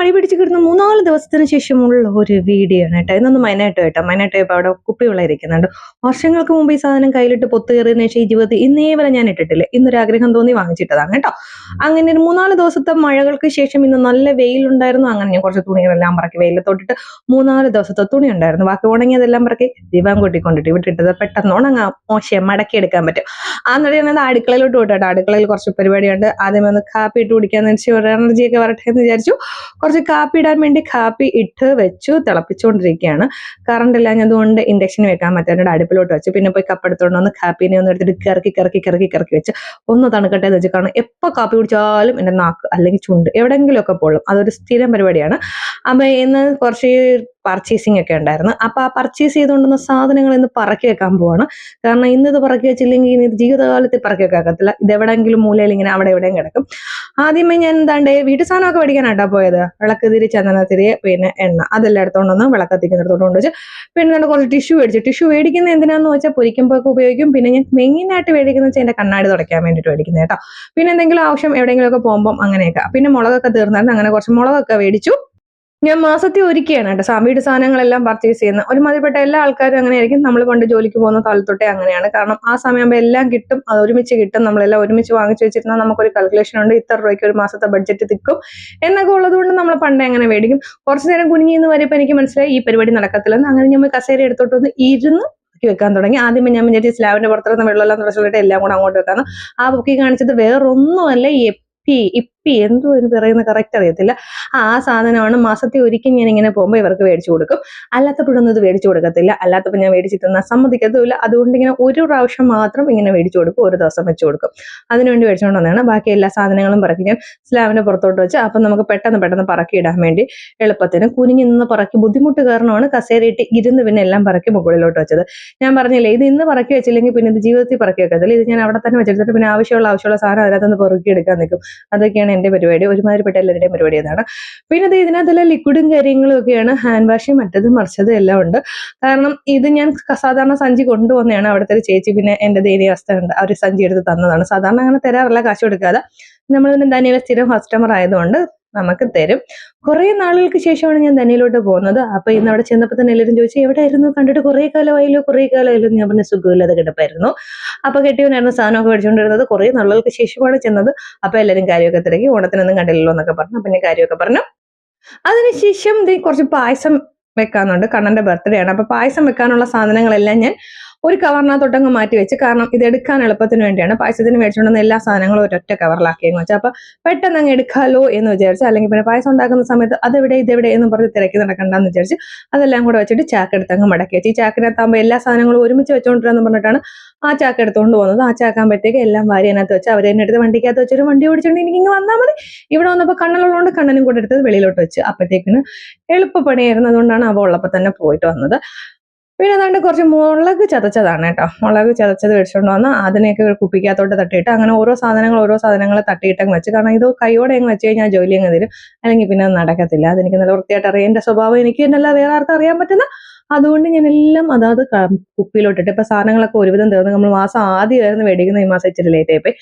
മഴ പിടിച്ച് കിടന്ന മൂന്നാൽ ദിവസത്തിന് ശേഷമുള്ള ഒരു വീഡിയോ ആണ് കേട്ടോ. ഇന്നൊന്ന് മൈനായിട്ട് കേട്ടോ. മൈനായിട്ട് ഇപ്പൊ അവിടെ കുപ്പിവെള്ളം ഇരിക്കുന്നുണ്ട്. വർഷങ്ങൾക്ക് മുമ്പ് ഈ സാധനം കയ്യിലിട്ട് പൊത്ത് കയറിയതിനു ശേഷം ഇരുപത് ഇന്നേ വരെ ഞാൻ ഇട്ടിട്ടില്ല. ഇന്നൊരു ആഗ്രഹം തോന്നി വാങ്ങിച്ചിട്ടതാണ് കേട്ടോ. അങ്ങനെ ഒരു മൂന്നാൽ ദിവസത്തെ മഴകൾക്ക് ശേഷം ഇന്ന് നല്ല വെയിലുണ്ടായിരുന്നു. അങ്ങനെ ഞാൻ കുറച്ച് തുണികളെല്ലാം പറക്കി വെയിലത്തോട്ടിട്ട് മൂന്നാൽ ദിവസത്തെ തുണി ഉണ്ടായിരുന്നു ബാക്കി ഉണങ്ങിയതെല്ലാം പറക്കി ദിവാൻ കൂട്ടിക്കൊണ്ടിട്ട് വിട്ടിട്ടത് പെട്ടെന്ന് ഉണങ്ങാം. മോശം മടക്കി എടുക്കാൻ പറ്റും. ആ ഞാനത് അടുക്കളയിലോട്ട് വിട്ടോ അടുക്കളയിൽ കുറച്ച് പരിപാടിയുണ്ട്. ആദ്യം ഒന്ന് കാപ്പി ഇട്ട് കുടിക്കാൻ വെച്ച് ഒരു എനർജി ഒക്കെ വരട്ടെ എന്ന് വിചാരിച്ചു. കുറച്ച് കാപ്പി ഇടാൻ വേണ്ടി കാപ്പി ഇട്ട് വെച്ചു തിളപ്പിച്ചുകൊണ്ടിരിക്കുകയാണ് കറണ്ട് ഇല്ലാഞ്ഞതുകൊണ്ട് ഇൻഡക്ഷൻ വെക്കാൻ പറ്റാണ്ട് അടുപ്പിലോട്ട് വെച്ചു. പിന്നെ പോയി കപ്പ് എടുത്തോണ്ട് വന്ന് കാപ്പിനെ ഒന്ന് എടുത്തിട്ട് കിറക്കി കിറക്കി കിറക്കി കിറക്കി വെച്ച്. ഒന്ന് തണുക്കട്ടെ എന്ന് വെച്ച് കാരണം എപ്പോൾ കാപ്പി കുടിച്ചാലും എന്റെ നാക്ക് അല്ലെങ്കിൽ ചുണ്ട് എവിടെയെങ്കിലുമൊക്കെ പൊള്ളും. അതൊരു സ്ഥിരം പരിപാടിയാണ്. അപ്പൊ ഇന്ന് കുറച്ച് പർച്ചേസിംഗ് ഒക്കെ ഉണ്ടായിരുന്നു. അപ്പൊ ആ പർച്ചേസ് ചെയ്തുകൊണ്ടുവന്ന സാധനങ്ങൾ ഇന്ന് പറക്കി വെക്കാൻ പോവാണ്. കാരണം ഇന്ന് ഇത് പറക്കി വെച്ചില്ലെങ്കിൽ ഇനി ജീവിതകാലത്തിൽ പറക്കി വെക്കാക്കത്തില്ല. ഇത് എവിടെയെങ്കിലും മൂലയിൽ ഇങ്ങനെ അവിടെ എവിടെയും കിടക്കും. ആദ്യമേ ഞാൻ എന്താണ്ട് വീട്ടു സാധനമൊക്കെ മേടിക്കാനാട്ടാ പോയത്. വിളക്ക് തിരി ചന്ദനത്തിരി പിന്നെ എണ്ണ. അതെല്ലാം എടുത്തോണ്ട് വന്ന് വിളക്ക് കത്തിക്കുന്നിടത്തോട്ട് കൊണ്ടുവച്ച് പിന്നെ ഞാൻ കുറച്ച് ടിഷ്യൂ മേടിച്ചു. ടിഷ്യൂ മേടിക്കുന്ന എന്തിനാന്ന് വെച്ചാൽ പൊരിക്കുമ്പോൾ ഒക്കെ ഉപയോഗിക്കും. പിന്നെ ഞാൻ മെയിനായിട്ട് മേടിക്കുന്ന വെച്ചാൽ എന്റെ കണ്ണാടി തുടയ്ക്കാൻ വേണ്ടിയിട്ട് മേടിക്കുന്നത് പിന്നെ എന്തെങ്കിലും ആവശ്യം എവിടെയെങ്കിലുമൊക്കെ പോകുമ്പം അങ്ങനെയൊക്കെ. പിന്നെ മുളകൊക്കെ തീർന്നായിരുന്നു. അങ്ങനെ കുറച്ച് മുളകൊക്കെ മേടിച്ചു. ഞാൻ മാസത്തിൽ ഒരുക്കിയാണ് കേട്ടോ. സാ- സാധനങ്ങളെല്ലാം പർച്ചേസ് ചെയ്യുന്ന ഒരുമാതിരിപ്പെട്ട എല്ലാ ആൾക്കാരും അങ്ങനെയായിരിക്കും നമ്മൾ പണ്ട് ജോലിക്ക് പോകുന്ന കാലത്തൊട്ടേ അങ്ങനെയാണ്. കാരണം ആ സമയമാകുമ്പോൾ എല്ലാം കിട്ടും അത് ഒരുമിച്ച് കിട്ടും. നമ്മളെല്ലാം ഒരുമിച്ച് വാങ്ങിച്ചു വെച്ചിരുന്നാൽ നമുക്കൊരു കാൽക്കുലേഷൻ ഉണ്ട് ഇത്ര രൂപയ്ക്ക് ഒരു മാസത്തെ ബഡ്ജറ്റ് തിക്കും എന്നൊക്കെ ഉള്ളതുകൊണ്ട് നമ്മൾ പണ്ടേ അങ്ങനെ മേടിക്കും. കുറച്ച് നേരം കുഞ്ഞി എന്ന് വരെയപ്പോൾ എനിക്ക് മനസ്സിലായി ഈ പരിപാടി നടക്കത്തില്ലെന്ന്. അങ്ങനെ ഞാൻ കസേര എടുത്തോട്ട് വന്ന് ഇരുന്ന് വെക്കാൻ തുടങ്ങി. ആദ്യം ഞാൻ വിചാരിച്ചു സ്ലാബിന്റെ പുറത്തിരുന്ന വെള്ളമെല്ലാം തുടച്ചിട്ട് എല്ലാം കൂടെ അങ്ങോട്ട് വെക്കാന്ന്. ആ ബുക്കി കാണിച്ചത് വേറൊന്നുമല്ല എപ്പി ഇപ്പി എന്തോ എന്ന് പറയുന്ന കറക്റ്റ് അറിയത്തില്ല. ആ സാധനമാണ് മാസത്തിൽ ഒരിക്കൽ ഞാൻ ഇങ്ങനെ പോകുമ്പോൾ ഇവർക്ക് മേടിച്ചു കൊടുക്കും. അല്ലാത്തപ്പോഴൊന്നും ഇത് മേടിച്ചു കൊടുക്കത്തില്ല. അല്ലാത്തപ്പോൾ ഞാൻ മേടിച്ചിട്ട് തന്നാൽ സമ്മതിക്കത്തുമില്ല. അതുകൊണ്ട് ഇങ്ങനെ ഒരു പ്രാവശ്യം മാത്രം ഇങ്ങനെ മേടിച്ചു കൊടുക്കും. ഒരു ദിവസം വെച്ച് കൊടുക്കും. അതിനുവേണ്ടി മേടിച്ചുകൊണ്ട് വന്നതാണ്. ബാക്കി എല്ലാ സാധനങ്ങളും പറക്കി ഞാൻ സ്ലാബിന്റെ പുറത്തോട്ട് വെച്ച് അപ്പം നമുക്ക് പെട്ടെന്ന് പെട്ടെന്ന് പറക്കി ഇടാൻ വേണ്ടി എളുപ്പത്തിന്. കുനിഞ്ഞ് നിന്ന് പറക്കി ബുദ്ധിമുട്ട് കാരണമാണ് കസേരയിട്ട് ഇരുന്ന് പിന്നെ എല്ലാം പറക്കി മുകളിലോട്ട് വെച്ചത്. ഞാൻ പറഞ്ഞില്ലേ ഇത് ഇന്ന് പറക്കി വെച്ചില്ലെങ്കിൽ പിന്നെ ഇത് ജീവിതത്തിൽ പറക്കി വെക്കത്തില്ല. ഇത് ഞാൻ അവിടെ തന്നെ വെച്ചെടുത്തിട്ട് പിന്നെ ആവശ്യമുള്ള ആവശ്യമുള്ള സാധനം അതിനകത്തുനിന്ന് പെറുക്കി എടുക്കാൻ നിൽക്കും. അതൊക്കെയാണ് എന്റെ പരിപാടി ഒരുമാതിരിപ്പെട്ട എല്ലാവരുടെയും പരിപാടി അതാണ്. പിന്നെ അത് ഇതിനകത്തുള്ള ലിക്വിഡും കാര്യങ്ങളും ഒക്കെയാണ് ഹാൻഡ് വാഷും മറ്റതും മറിച്ചതും എല്ലാം ഉണ്ട്. കാരണം ഇത് ഞാൻ സാധാരണ സഞ്ചി കൊണ്ടുവന്നതാണ് അവിടുത്തെ ഒരു ചേച്ചി പിന്നെ എന്റെ ദയനീയ അവസ്ഥ ഉണ്ട് അവർ സഞ്ചി എടുത്ത് തന്നതാണ്. സാധാരണ അങ്ങനെ തരാറില്ല കാശ് കൊടുക്കാതെ. നമ്മൾ തന്നെ സ്ഥിരം കസ്റ്റമർ ആയതുകൊണ്ട് നമുക്ക് തരും. കുറെ നാളുകൾക്ക് ശേഷമാണ് ഞാൻ ധനിയിലോട്ട് പോകുന്നത്. അപ്പൊ ഇന്ന് അവിടെ ചെന്നപ്പോൾ തന്നെ എല്ലാവരും ചോദിച്ചു എവിടെയായിരുന്നു? കണ്ടിട്ട് കുറെ കാലമായല്ലോ കുറെ കാലമായല്ലോ. ഞാൻ പറഞ്ഞ സുഖമില്ലാതെ കിടപ്പായിരുന്നു. അപ്പൊ കെട്ടിയവനായിരുന്നു സാധനമൊക്കെ മേടിച്ചുകൊണ്ടിരുന്നത്. കുറെ നാളുകൾക്ക് ശേഷമാണ് ചെന്നത്. അപ്പൊ എല്ലാവരും കാര്യമൊക്കെ തിരക്കി. ഓണത്തിനൊന്നും കണ്ടില്ലല്ലോ എന്നൊക്കെ പറഞ്ഞു. അപ്പൊ ഞാൻ കാര്യമൊക്കെ പറഞ്ഞു. അതിനുശേഷം കുറച്ച് പായസം വെക്കാനുണ്ട് കണ്ണന്റെ ബർത്ത്ഡേ ആണ്. അപ്പൊ പായസം വെക്കാനുള്ള സാധനങ്ങളെല്ലാം ഞാൻ ഒരു കവറിനകത്തോട്ടങ്ങ് മാറ്റി വെച്ച് കാരണം ഇത് എടുക്കാൻ എളുപ്പത്തിന് വേണ്ടിയാണ്. പായസത്തിന് മേടിച്ചുകൊണ്ടുവന്ന എല്ലാ സാധനങ്ങളും ഒരൊറ്റ കവറിലാക്കി എന്ന് വെച്ചാൽ അപ്പൊ പെട്ടെന്ന് അങ്ങ് എടുക്കാലോ എന്ന് വിചാരിച്ച് അല്ലെങ്കിൽ പിന്നെ പായസം ഉണ്ടാക്കുന്ന സമയത്ത് അതെവിടെ ഇതെവിടെ എന്ന് പറഞ്ഞ് തിരക്കി നടക്കണ്ടെന്ന് വിചാരിച്ച് അതെല്ലാം കൂടെ വെച്ചിട്ട് ചാക്കെടുത്ത് അങ്ങ് മടക്കി വെച്ച്. ഈ ചാക്കിനകത്താകുമ്പോൾ എല്ലാ സാധനങ്ങളും ഒരുമിച്ച് വെച്ചോണ്ടിരുന്നെന്ന് പറഞ്ഞിട്ടാണ് ആ ചാക്ക് എടുത്തുകൊണ്ട് പോകുന്നത്. ആ ചാക്കാകുമ്പോഴത്തേക്ക് എല്ലാം വാരി അതിനകത്ത് വെച്ച് അവർ എന്നെടുത്ത് വണ്ടിക്കകത്ത് വെച്ചൊരു വണ്ടി ഓടിച്ചുകൊണ്ട് എനിക്ക് ഇങ്ങ് വന്നാൽ മതി. ഇവിടെ വന്നപ്പോൾ കണ്ണനുള്ളതുകൊണ്ട് കണ്ണനും കൂടെ എടുത്തത് വെളിയിലോട്ട് വെച്ച്. അപ്പോഴത്തേക്കിന് എളുപ്പപ്പണിയായിരുന്നു അതുകൊണ്ടാണ് അവ ഉള്ളപ്പോൾ തന്നെ പോയിട്ട് വന്നത്. പിന്നെ അതുകൊണ്ട് കുറച്ച് മുളക് ചതച്ചതാണ് കേട്ടോ. മുളക് ചതച്ചത് മേടിച്ചുകൊണ്ട് വന്ന് അതിനെയൊക്കെ കുപ്പിക്കകത്തോട്ട് തട്ടിയിട്ട് അങ്ങനെ ഓരോ സാധനങ്ങൾ ഓരോ സാധനങ്ങൾ തട്ടിയിട്ടങ്ങ് വെച്ച്. കാരണം ഇത് കൈയോടെ അങ്ങ് വെച്ച് കഴിഞ്ഞാൽ ജോലി അങ്ങ് തരും. അല്ലെങ്കിൽ പിന്നെ നടക്കത്തില്ല. അതെനിക്ക് നല്ല വൃത്തിയായിട്ട് അറിയാം. എന്റെ സ്വഭാവം എനിക്ക് തന്നെയല്ല വേറെ ആർക്കും അറിയാൻ പറ്റുന്ന. അതുകൊണ്ട് ഞാൻ എല്ലാം അതാത് കുപ്പിയിലോട്ടിട്ട് ഇപ്പൊ സാധനങ്ങളൊക്കെ ഒരുവിധം തീർന്ന് നമ്മൾ മാസം ആദ്യമായിരുന്നു മേടിക്കുന്ന ഈ മാസം ഇച്ചിരി ലേറ്റ് ആയിപ്പോയി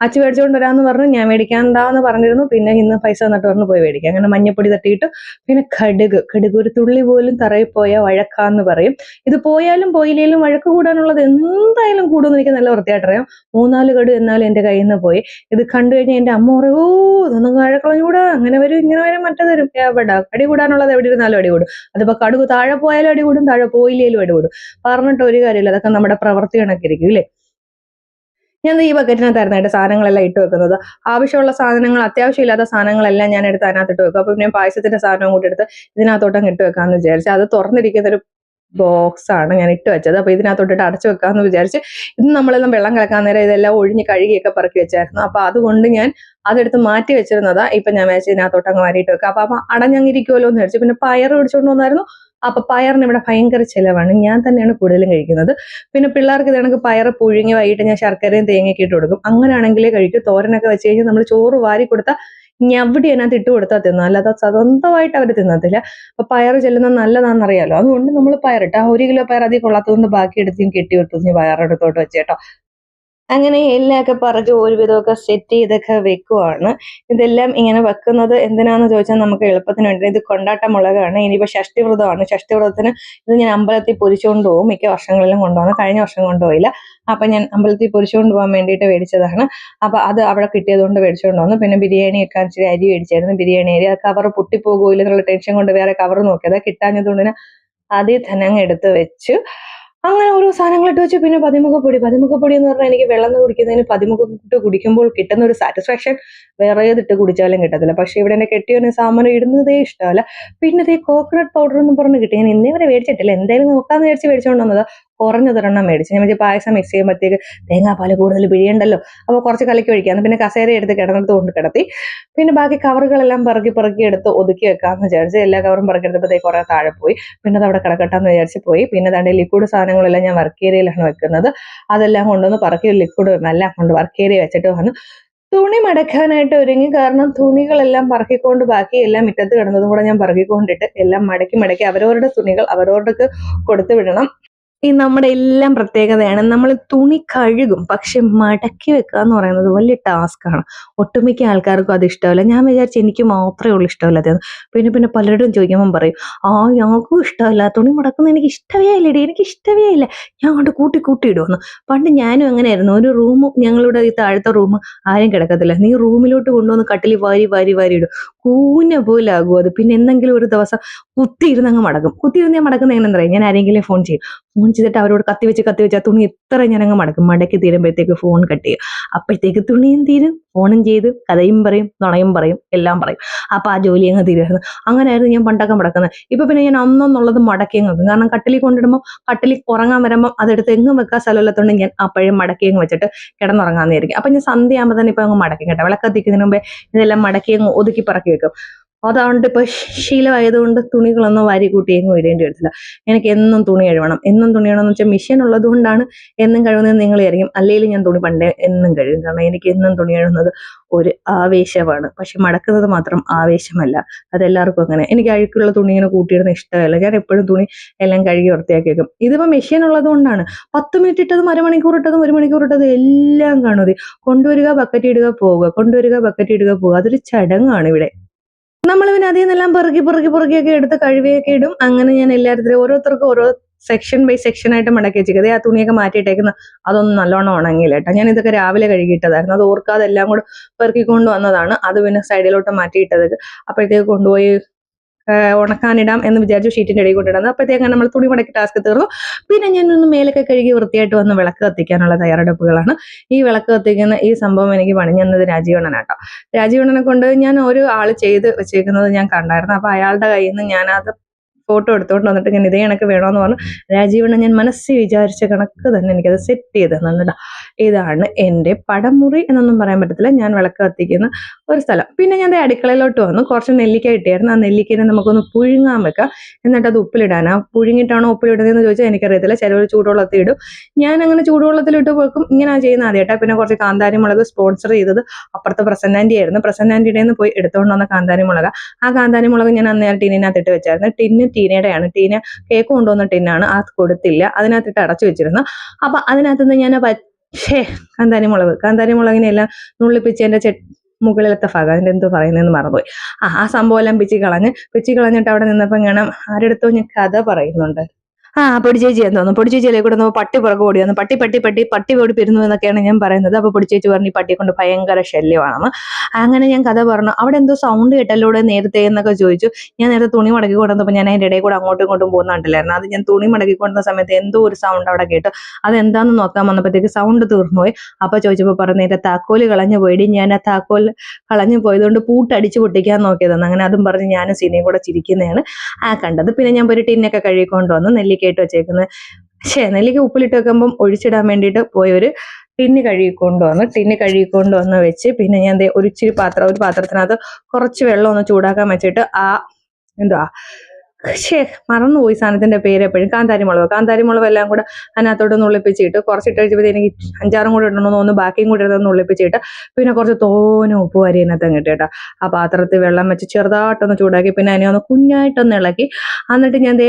അച്ഛൻ മേടിച്ചുകൊണ്ട് വരാമെന്ന് പറഞ്ഞു ഞാൻ മേടിക്കാണ്ടാന്ന് പറഞ്ഞിരുന്നു. പിന്നെ ഇന്ന് പൈസ തന്നിട്ട് പറഞ്ഞു പോയി മേടിക്കാം അങ്ങനെ മഞ്ഞപ്പൊടി തട്ടിയിട്ട് പിന്നെ കടുക് കടുക് ഒരു തുള്ളി പോലും തറയിൽ പോയ വഴക്കാന്ന് പറയും. ഇത് പോയാലും പോയില്ലെങ്കിലും വഴക്ക് കൂടാനുള്ളത് എന്തായാലും കൂടുമെന്ന് എനിക്ക് നല്ല വൃത്തിയായിട്ട് അറിയാം മൂന്നാൽ കടു എന്നാലും എന്റെ കയ്യിൽ നിന്ന് പോയി. ഇത് കണ്ടു കഴിഞ്ഞാൽ എന്റെ അമ്മ പറയും ഓ ഇതൊന്നും വഴക്കളഞ്ഞുകൂടാ അങ്ങനെ വരും ഇങ്ങനെ വരും മറ്റേ തരും എവിടെ? അടി കൂടാനുള്ളത് എവിടെ ഇരുന്നാലും അടി കൂടും. അതിപ്പോ കടുക് താഴെ പോയാലും അടി കൂടും താഴെ പോയില്ലെങ്കിലും അടി കൂടും. പറഞ്ഞിട്ട് ഒരു കാര്യമില്ല. അതൊക്കെ നമ്മുടെ പ്രവൃത്തി കണക്കിരിക്കും ഇല്ലേ? ഞാൻ ഈ ബക്കറ്റിനകത്തായിരുന്നു എന്റെ സാധനങ്ങളെല്ലാം ഇട്ട് വെക്കുന്നത്. ആവശ്യമുള്ള സാധനങ്ങൾ അത്യാവശ്യമില്ലാത്ത സാധനങ്ങളെല്ലാം ഞാൻ എടുത്ത് അതിനകത്ത് ഇട്ട് വെക്കും. അപ്പൊ ഞാൻ പായസത്തിന്റെ സാധനവും കൂടി എടുത്ത് ഇതിനകത്തോട്ടങ്ങ് ഇട്ട് വെക്കാന്ന് വിചാരിച്ചു അത് തുറന്നിരിക്കുന്ന ഒരു ബോക്സ് ആണ് ഞാൻ ഇട്ട് വെച്ചത്. അപ്പൊ ഇതിനകത്തോട്ടിട്ട് അടച്ചു വെക്കാന്ന് വിചാരിച്ച് ഇത് നമ്മളെല്ലാം വെള്ളം കലക്കാൻ നേരം ഇതെല്ലാം ഒഴിഞ്ഞ് കഴുകിയൊക്കെ പറക്കി വെച്ചായിരുന്നു. അപ്പൊ അതുകൊണ്ട് ഞാൻ അതെടുത്ത് മാറ്റി വെച്ചിരുന്നതാ. ഇപ്പൊ ഞാൻ വെച്ച് ഇതിനകത്തോട്ട് അങ്ങ് വാരിയിട്ട് വെക്കാം. അപ്പൊ അപ്പൊ അടഞ്ഞങ്ങിരിക്കുമല്ലോ എന്ന് വിചാരിച്ചു. പിന്നെ പയർ പിടിച്ചോണ്ട് വന്നായിരുന്നു. അപ്പൊ പയറിന് ഇവിടെ ഭയങ്കര ചിലവാണ്. ഞാൻ തന്നെയാണ് കൂടുതലും കഴിക്കുന്നത്. പിന്നെ പിള്ളേർക്ക് ഇതാണെങ്കിൽ പയർ പുഴുങ്ങി വൈകിട്ട് ഞാൻ ശർക്കരയും തേങ്ങയൊക്കെ ഇട്ട് കൊടുക്കും. അങ്ങനെയാണെങ്കിലേ കഴിക്കും. തോരനൊക്കെ വെച്ച് കഴിഞ്ഞാൽ നമ്മൾ ചോറ് വാരി കൊടുത്താൽ ഞവടി അതിനകത്ത് ഇട്ട് കൊടുത്താൽ തിന്നും. അല്ലാതെ സ്വതന്ത്രമായിട്ട് അവർ തിന്നത്തില്ല. അപ്പൊ പയർ ചെല്ലുന്നത് നല്ലതാണെന്നറിയാലോ. അതുകൊണ്ട് നമ്മൾ പയറിട്ട് ആ ഒരു കിലോ പയർ അതിൽ കൊള്ളാത്തതുകൊണ്ട് ബാക്കി എടുത്ത് കെട്ടി വിട്ടു. ഞാൻ പയറെടുത്തോട്ട് വെച്ചേട്ടോ അങ്ങനെ എല്ലാമൊക്കെ പറഞ്ഞ് ഒരുവിധമൊക്കെ സെറ്റ് ചെയ്തൊക്കെ വെക്കുവാണ്. ഇതെല്ലാം ഇങ്ങനെ വെക്കുന്നത് എന്തിനാന്ന് ചോദിച്ചാൽ നമുക്ക് എളുപ്പത്തിന് വേണ്ടി ഇത് കൊണ്ടാട്ട മുളകാണ് ഇനിയിപ്പോൾ ഷഷ്ടി വ്രതമാണ് ഷഷ്ടി വ്രതത്തിന് ഇത് ഞാൻ അമ്പലത്തിൽ പൊരിച്ചുകൊണ്ട് പോകും മിക്ക വർഷങ്ങളിലും കൊണ്ടുപോകുന്നു. കഴിഞ്ഞ വർഷം കൊണ്ടുപോയില്ല. അപ്പൊ ഞാൻ അമ്പലത്തിൽ പൊരിച്ചുകൊണ്ട് പോകാൻ വേണ്ടിയിട്ട് മേടിച്ചതാണ്. അപ്പൊ അത് അവിടെ കിട്ടിയതുകൊണ്ട് മേടിച്ചുകൊണ്ട് വന്നു. പിന്നെ ബിരിയാണി ഒക്കെ ഇച്ചിരി അരി മേടിച്ചായിരുന്നു. ബിരിയാണി അരി. ആ കവർ പൊട്ടിപ്പോകുമല്ലോ എന്നുള്ള ടെൻഷൻ കൊണ്ട് വേറെ കവർ നോക്കിയത് കിട്ടാഞ്ഞതുകൊണ്ട് ആദ്യം തന്നെ അങ്ങ് എടുത്ത് വെച്ചു. അങ്ങനെ ഓരോ സാധനങ്ങൾ ഇട്ട് വെച്ച് പിന്നെ പതിമുഖപ്പൊടി. പതിമുഖപ്പൊടി എന്ന് പറഞ്ഞാൽ എനിക്ക് വെള്ളം കുടിക്കുന്നതിന് പതിമുഖം ഇട്ട് കുടിക്കുമ്പോൾ കിട്ടുന്ന ഒരു സാറ്റിസ്ഫാക്ഷൻ വേറെ ഇട്ട് കുടിച്ചാലും കിട്ടത്തില്ല. പക്ഷേ ഇവിടെ എന്നെ കെട്ടിയവന് സാമാനം ഇടുന്നതേ ഇഷ്ടമല്ല. പിന്നെ ഇതേ കോക്കനട്ട് പൗഡർ എന്ന് പറഞ്ഞ് കിട്ടി. ഞാൻ ഇന്നേ വരെ മേടിച്ചിട്ടില്ല. എന്തായാലും നോക്കാന്ന് വിചാരിച്ച് മേടിച്ചുകൊണ്ട് വന്നത്. കുറഞ്ഞതൊരെണ്ണം മേടിച്ചു. ഞാൻ മറ്റേ പായസം മിക്സ് ചെയ്യുമ്പോഴത്തേക്ക് തേങ്ങാപ്പാൽ കൂടുതൽ പിഴിയണ്ടല്ലോ. അപ്പോൾ കുറച്ച് കലക്കി ഒഴിക്കാന്ന് പിന്നെ കസേര എടുത്ത് കിടന്നിടത്ത് കൊണ്ട് കിടത്തി. പിന്നെ ബാക്കി കവറുകളെല്ലാം പറക്കി പറക്കി എടുത്ത് ഒതുക്കി വെക്കാമെന്ന് വിചാരിച്ച്. എല്ലാ കവറും പറക്കി എടുത്തപ്പോഴത്തേക്ക് കുറേ താഴെ പോയി. പിന്നെ അത് അവിടെ കിടക്കട്ടെന്ന് വിചാരിച്ച് പോയി. പിന്നെ തന്റെ ലിക്വിഡ് സാധനങ്ങളെല്ലാം ഞാൻ വർക്ക് ഏരിയയിലാണ് വെക്കുന്നത്. അതെല്ലാം കൊണ്ടുവന്ന് പറക്കി ലിക്വിഡ് എല്ലാം കൊണ്ട് വർക്ക് ഏരിയ വെച്ചിട്ട് വന്നു. തുണി മടക്കാനായിട്ട് ഒരുങ്ങി. കാരണം തുണികളെല്ലാം പറക്കിക്കൊണ്ട് ബാക്കി എല്ലാം മുറ്റത്ത് കിടന്നതും കൂടെ ഞാൻ പറക്കിക്കൊണ്ടിട്ട് എല്ലാം മടക്കി മടക്കി അവരവരുടെ തുണികൾ അവരവർക്ക് കൊടുത്തു വിടണം. ഈ നമ്മുടെ എല്ലാം പ്രത്യേകതയാണ്. നമ്മൾ തുണി കഴുകും പക്ഷെ മടക്കി വെക്കുക എന്ന് പറയുന്നത് വലിയ ടാസ്ക്കാണ് ഒട്ടുമിക്ക ആൾക്കാർക്കും അത് ഇഷ്ടമല്ല. ഞാൻ വിചാരിച്ചു എനിക്ക് മാത്രമേ ഉള്ളൂ ഇഷ്ടമല്ലാത്തത് പിന്നെ പിന്നെ പലരോടും ചോദിക്കുമ്പം പറയും ആ ഞങ്ങൾക്കും ഇഷ്ടമല്ല. തുണി മുടക്കുന്നത് എനിക്ക് ഇഷ്ടമേ ഇല്ലടി. എനിക്ക് ഇഷ്ടമേ ഇല്ല. ഞാൻ കൊണ്ട് കൂട്ടി കൂട്ടി ഇടുവന്ന് പണ്ട് ഞാനും അങ്ങനെയായിരുന്നു. ഒരു റൂമും ഞങ്ങളുടെ ഈ താഴത്തെ റൂം ആരും കിടക്കത്തില്ല. നീ റൂമിലോട്ട് കൊണ്ടുവന്ന് കട്ടിൽ വാരി വാരി വാരി ഇടും. കൂന പോലെ ആകും അത്. പിന്നെ എന്തെങ്കിലും ഒരു ദിവസം കുത്തിയിരുന്ന് അങ്ങ് മടക്കും കുത്തിയിരുന്ന് ഞാൻ മടക്കുന്ന എങ്ങനെ ഞാൻ ആരെങ്കിലും ഫോൺ ചെയ്യും. ഫോൺ ചെയ്തിട്ട് അവരോട് കത്തി വെച്ച് കത്തി വെച്ച് ആ തുണി എത്ര ഞാൻ അങ്ങ് മടക്കും. മടക്കി തീരുമ്പോഴത്തേക്ക് ഫോൺ കട്ട് ചെയ്യും. അപ്പോഴത്തേക്ക് തുണിയും തീരും. ഫോണും ചെയ്ത് കഥയും പറയും നുണയും പറയും എല്ലാം പറയും. അപ്പൊ ആ ജോലി അങ്ങ് തീരുമായിരുന്നു. അങ്ങനെയായിരുന്നു ഞാൻ പണ്ടൊക്കെ മുടക്കുന്നത്. ഇപ്പൊ പിന്നെ ഞാൻ അന്നൊന്നുള്ളത് മടക്കി അങ്ങ് വെക്കും. കാരണം കട്ടിലിൽ കൊണ്ടിടുമ്പോൾ കട്ടിലിൽ ഉറങ്ങാൻ വരുമ്പോൾ അതെടുത്ത് എങ്ങും വെക്കാൻ സ്ഥലമില്ലാത്തതുകൊണ്ട് ഞാൻ അപ്പോഴും മടക്കി അങ്ങ് വെച്ചിട്ട് കിടന്നുറങ്ങാന്നായിരിക്കും അപ്പൊ ഞാൻ സന്ധ്യ ആകുമ്പോൾ തന്നെ ഇപ്പൊ അങ്ങ് മടക്കി കേട്ടോ. വിളക്കത്തിക്കുന്നതിന് മുമ്പേ ഇതെല്ലാം മടക്കി അങ്ങ് ഒതുക്കി പറക്കി വെക്കും. അതുകൊണ്ട് ഇപ്പൊ ശീലമായതുകൊണ്ട് തുണികളൊന്നും വാരി കൂട്ടി എങ്ങും ഇടേണ്ടി വരത്തില്ല. എനിക്ക് എന്നും തുണി കഴുകണം എന്നും തുണി കഴുകണം എന്ന് വെച്ചാൽ മെഷീൻ ഉള്ളത് കൊണ്ടാണ് എന്നും കഴുകുന്നത് നിങ്ങൾ അറിയും അല്ലെങ്കിൽ ഞാൻ തുണി പണ്ടേ എന്നും കഴുകും. കാരണം എനിക്ക് എന്നും തുണി കഴുകുന്നത് ഒരു ആവേശമാണ്. പക്ഷെ മടക്കുന്നത് മാത്രം ആവേശമല്ല. അതെല്ലാവർക്കും അങ്ങനെ. എനിക്ക് അഴുക്കുള്ള തുണി ഇങ്ങനെ കൂട്ടിയിടുന്ന ഇഷ്ടമല്ല. ഞാൻ എപ്പോഴും തുണി എല്ലാം കഴുകി വൃത്തിയാക്കി വെക്കും ഇതിപ്പോൾ മെഷീൻ ഉള്ളത് കൊണ്ടാണ്. പത്ത് മിനിറ്റ് ഇട്ടതും അരമണിക്കൂർ ഇട്ടതും ഒരു മണിക്കൂർ ഇട്ടതും എല്ലാം കാണുമതി കൊണ്ടുവരിക ബക്കറ്റ് ഇടുക പോവുക. കൊണ്ടുവരിക ബക്കറ്റ് ഇടുക പോവുക. അതൊരു ചടങ്ങാണ് ഇവിടെ. നമ്മൾ പിന്നെ അതിൽ നിന്നെല്ലാം പെറുക്കി പെറുക്കി പെറുക്കിയൊക്കെ എടുത്ത് കഴുകിയൊക്കെ ഇടും. അങ്ങനെ ഞാൻ എല്ലാവരുടെ ഓരോരുത്തർക്കും ഓരോ സെക്ഷൻ ബൈ സെക്ഷൻ ആയിട്ട് മടക്കി വെച്ചിരിക്കുന്നത് ആ തുണിയൊക്കെ മാറ്റിയിട്ടേക്കുന്ന അതൊന്നും നല്ലോണം ഉണങ്ങിയില്ല കേട്ടോ. ഞാൻ ഇതൊക്കെ രാവിലെ കഴുകിയിട്ടതായിരുന്നു. അത് ഓർക്കാതെ എല്ലാം കൂടെ പെറുക്കിക്കൊണ്ട് വന്നതാണ്. അത് പിന്നെ സൈഡിലോട്ട് മാറ്റിയിട്ടത്. അപ്പോഴത്തേക്ക് കൊണ്ടുപോയി ഉണക്കാനിടാം എന്ന് വിചാരിച്ചു ഷീറ്റിന്റെ ഇടയിൽ കൊണ്ടിടുന്നത്. അപ്പോഴത്തേക്കാണ് നമ്മൾ തുണി മടക്കി ടാസ്ക് തീർന്നു. പിന്നെ ഞാൻ ഒന്ന് മേലൊക്കെ കഴുകി വൃത്തിയായിട്ട് വന്ന് വിളക്ക് കത്തിക്കാനുള്ള തയ്യാറെടുപ്പുകളാണ്. ഈ വിളക്ക് കത്തിക്കുന്ന ഈ സംഭവം എനിക്ക് പണിഞ്ഞത് രാജീവണ്ണനാട്ടോ. രാജീവണ്ണനെ കൊണ്ട് ഞാൻ ഒരു ആൾ ചെയ്ത് വെച്ചേക്കുന്നത് ഞാൻ കണ്ടായിരുന്നു. അപ്പോൾ അയാളുടെ കയ്യിൽ നിന്ന് ഞാനത് ഫോട്ടോ എടുത്തുകൊണ്ട് വന്നിട്ട് ഞാൻ ഇതേ കണക്ക് വേണമെന്ന് പറഞ്ഞു. രാജീവണ്ണൻ ഞാൻ മനസ്സിൽ വിചാരിച്ച കണക്ക് തന്നെ എനിക്കത് സെറ്റ് ചെയ്ത് തന്നിട്ടാ ഇതാണ് എന്റെ പടമുറി എന്നൊന്നും പറയാൻ പറ്റത്തില്ല. ഞാൻ വിളക്ക് കത്തിക്കുന്ന ഒരു സ്ഥലം. പിന്നെ ഞാൻ അടുക്കളയിലോട്ട് വന്നു. കുറച്ച് നെല്ലിക്ക കിട്ടിയായിരുന്നു ആ നെല്ലിക്കനെ നമുക്കൊന്ന് പുഴുങ്ങാൻ വെക്കാം. എന്നിട്ട് അത് ഉപ്പിലിടാൻ. ആ പുഴുങ്ങിയിട്ടാണോ ഉപ്പിലിടുന്നതെന്ന് ചോദിച്ചാൽ എനിക്കറിയത്തില്ല. ചിലവർ ചൂടുവെള്ളത്തിൽ ഇടും. ഞാൻ അങ്ങനെ ചൂടുവെള്ളത്തിലിട്ട് പോക്കും. ഇങ്ങനെ ചെയ്യുന്ന ആദ്യമായിട്ടാ പിന്നെ കുറച്ച് കാന്താരി മുളക് സ്പോൺസർ ചെയ്തത് അപ്പുറത്തെ പ്രസന്നാന്റി ആയിരുന്നു. പ്രസന്നാന്റിയുടെ നിന്ന് പോയി എടുത്തുകൊണ്ട് വന്ന കാന്താരി മുളക് ആ കാന്താരി മുളക് ഞാൻ അന്നേരം ടിന്നിനകത്ത് ഇട്ട് വെച്ചായിരുന്നു. ടിന്ന് ടീനയുടെയാണ്. ടീന കേക്ക് കൊണ്ടുവന്ന ടിന്നാണ് അത് കൊടുത്തില്ല. അതിനകത്തിട്ട് അടച്ചു വെച്ചിരുന്നു. അപ്പൊ അതിനകത്തുനിന്ന് ഞാൻ പക്ഷേ കാന്താരി മുളക് കാന്താരി മുളകിനെ എല്ലാം നുള്ളിപ്പിച്ച് എന്റെ ചെ മുകളിലത്തെ ഭാഗം. അതിന്റെ എന്തോ പറയുന്നതെന്ന് മറന്നുപോയി. ആ ആ സംഭവം എല്ലാം പിച്ചി കളഞ്ഞ് പിച്ചി കളഞ്ഞിട്ട് അവിടെ നിന്നപ്പോൾ ഇങ്ങനെ ആരെടുത്തോ ഞാൻ കഥ പറയുന്നുണ്ട്. ആ പൊടി ചേച്ചി എന്ന് തോന്നുന്നു പൊടി ചേച്ചിയിലേക്ക് കൂടെ നമ്മൾ പട്ടി പുറകെ ഓടി വന്നു. പട്ടി പട്ടി പട്ടി പട്ടി ഓടി പെരുന്നു എന്നൊക്കെയാണ് ഞാൻ പറയുന്നത്. അപ്പൊ പൊടി ചേച്ചി പറഞ്ഞു ഈ പട്ടിയെ കൊണ്ട് ഭയങ്കര ശല്യമാണെന്ന്. അങ്ങനെ ഞാൻ കഥ പറഞ്ഞു. അവിടെ എന്തോ സൗണ്ട് കേട്ടല്ലോ ഇവിടെ നേരത്തെ എന്നൊക്കെ ചോദിച്ചു. ഞാൻ നേരത്തെ തുണി മടക്കി കൊണ്ടുവന്നപ്പോൾ ഞാൻ അതിന്റെ ഇടയിൽ കൂടെ അങ്ങോട്ടും ഇങ്ങോട്ടും പോകുന്നുണ്ടല്ലായിരുന്നു അത് ഞാൻ തുണി മടക്കി കൊണ്ടുവന്ന സമയത്ത് എന്തോ ഒരു സൗണ്ട് അവിടെ കേട്ടു. അത് എന്താന്ന് നോക്കാൻ വന്നപ്പോഴത്തേക്ക് സൗണ്ട് തീർന്നുപോയി. അപ്പോൾ അപ്പൊ ചോദിച്ചപ്പോൾ പറഞ്ഞു എന്റെ താക്കോൽ കളഞ്ഞു പോയി ഞാൻ ആ താക്കോൽ കളഞ്ഞു പോയതുകൊണ്ട് പൂട്ടടിച്ച് പൊട്ടിക്കാൻ നോക്കിയതാണ് അങ്ങനെ അതും പറഞ്ഞ് ഞാനും സിനിയും കൂടെ ചിരിക്കുന്നതാണ് ആ കണ്ടത്. പിന്നെ ഞാൻ ഒരു ടിന്നൊക്കെ കഴുകിക്കൊണ്ട് വന്നു നെല്ലിക്ക ഇട്ട് വെച്ചേക്കുന്നത് പക്ഷേ നെല്ലിക്ക ഉപ്പിലിട്ട് വെക്കുമ്പം ഒഴിച്ചിടാൻ വേണ്ടിയിട്ട് പോയ ഒരു ടിന്ന് കഴുകി കൊണ്ടുവന്ന്. ടിന്ന് കഴുകി കൊണ്ടുവന്ന് വെച്ച് പിന്നെ ഞാൻ ഒരു ഇച്ചിരി പാത്രം ഒരു പാത്രത്തിനകത്ത് കുറച്ച് വെള്ളം ഒന്ന് ചൂടാക്കാൻ വെച്ചിട്ട് ആ എന്തുവാ ശേ മറന്നുപോയി സാധനത്തിന്റെ പേര് എപ്പോഴും. കാന്താരി മുളക് കാന്താരി മുളക് എല്ലാം കൂടെ അതിനകത്തോട്ട് നുള്ളിപ്പിച്ചിട്ട് കുറച്ചിട്ട് കഴിച്ചപ്പോൾ എനിക്ക് അഞ്ചാറും കൂടെ ഇടണമെന്ന് തോന്നുന്നു ബാക്കിയും കൂടെ ഇടുന്നത് നുള്ളിപ്പിച്ചിട്ട് പിന്നെ കുറച്ച് തോന ഉപ്പ് വരി അതിനകത്ത് കിട്ടിയിട്ട് കേട്ടോ. ആ പാത്രത്തിൽ വെള്ളം വെച്ച് ചെറുതായിട്ടൊന്ന് ചൂടാക്കി പിന്നെ അതിനെ ഒന്ന് കുഞ്ഞായിട്ടൊന്ന് ഇളക്കി. എന്നിട്ട് ഞാൻ ദേ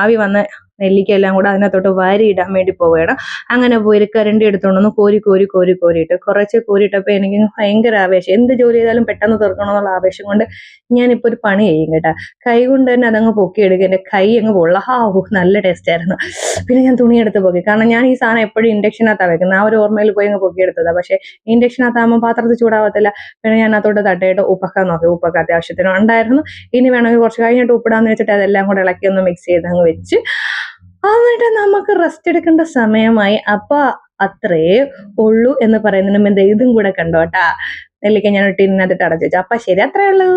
ആവി വന്ന് നെല്ലിക്ക എല്ലാം കൂടെ അതിനകത്തോട്ട് വാരി ഇടാൻ വേണ്ടി പോവുകയാണ്. അങ്ങനെ പോയി കരണ്ടി എടുത്തുകൊണ്ടൊന്ന് കോരി കോരി കോരി കോരിയിട്ട് കുറച്ച് കോരിയിട്ടപ്പോൾ എനിക്ക് ഭയങ്കര ആവേശം. എന്ത് ജോലി ചെയ്താലും പെട്ടെന്ന് തീർക്കണം എന്നുള്ള ആവേശം കൊണ്ട് ഞാനിപ്പോൾ ഒരു പണി ചെയ്യും കേട്ടാ. കൈ കൊണ്ട് തന്നെ അതങ്ങ് പൊക്കിയെടുക്കുക എന്റെ കൈ അങ്ങ് പൊള്ള ഹാ നല്ല ടേസ്റ്റ് ആയിരുന്നു. പിന്നെ ഞാൻ തുണിയെടുത്ത് പൊക്കി. കാരണം ഞാൻ ഈ സാധനം എപ്പോഴും ഇൻഡക്ഷനകത്താണ് വെക്കുന്നത് ആ ഒരു ഓർമ്മയിൽ പോയി അങ്ങ് പൊക്കിയെടുത്തതാണ് പക്ഷേ ഇൻഡക്ഷനകത്താകുമ്പോൾ പാത്രത്തിൽ ചൂടാവത്തില്ല. പിന്നെ ഞാൻ അതിനകത്തോട്ട് തട്ടയിട്ട് ഉപ്പൊക്കെ നോക്കി. ഉപ്പൊക്കെ അത്യാവശ്യത്തിന് ഉണ്ടായിരുന്നു. ഇനി വേണമെങ്കിൽ കുറച്ച് കഴിഞ്ഞിട്ട് ഉപ്പിടാന്ന് വെച്ചിട്ട് അതെല്ലാം കൂടെ ഇളക്കി ഒന്ന് മിക്സ് ചെയ്ത് അങ്ങ് വെച്ച് എന്നിട്ട് നമുക്ക് റെസ്റ്റ് എടുക്കേണ്ട സമയമായി. അപ്പൊ അത്രേ ഉള്ളൂ എന്ന് പറയുന്നതിന് ദേ ഇതും കൂടെ കണ്ടോട്ടാ നെല്ലിക്ക ഞാൻ ടിന്നകത്തിട്ട് അടച്ചു വെച്ചു. അപ്പൊ ശരി അത്രേ ഉള്ളൂ.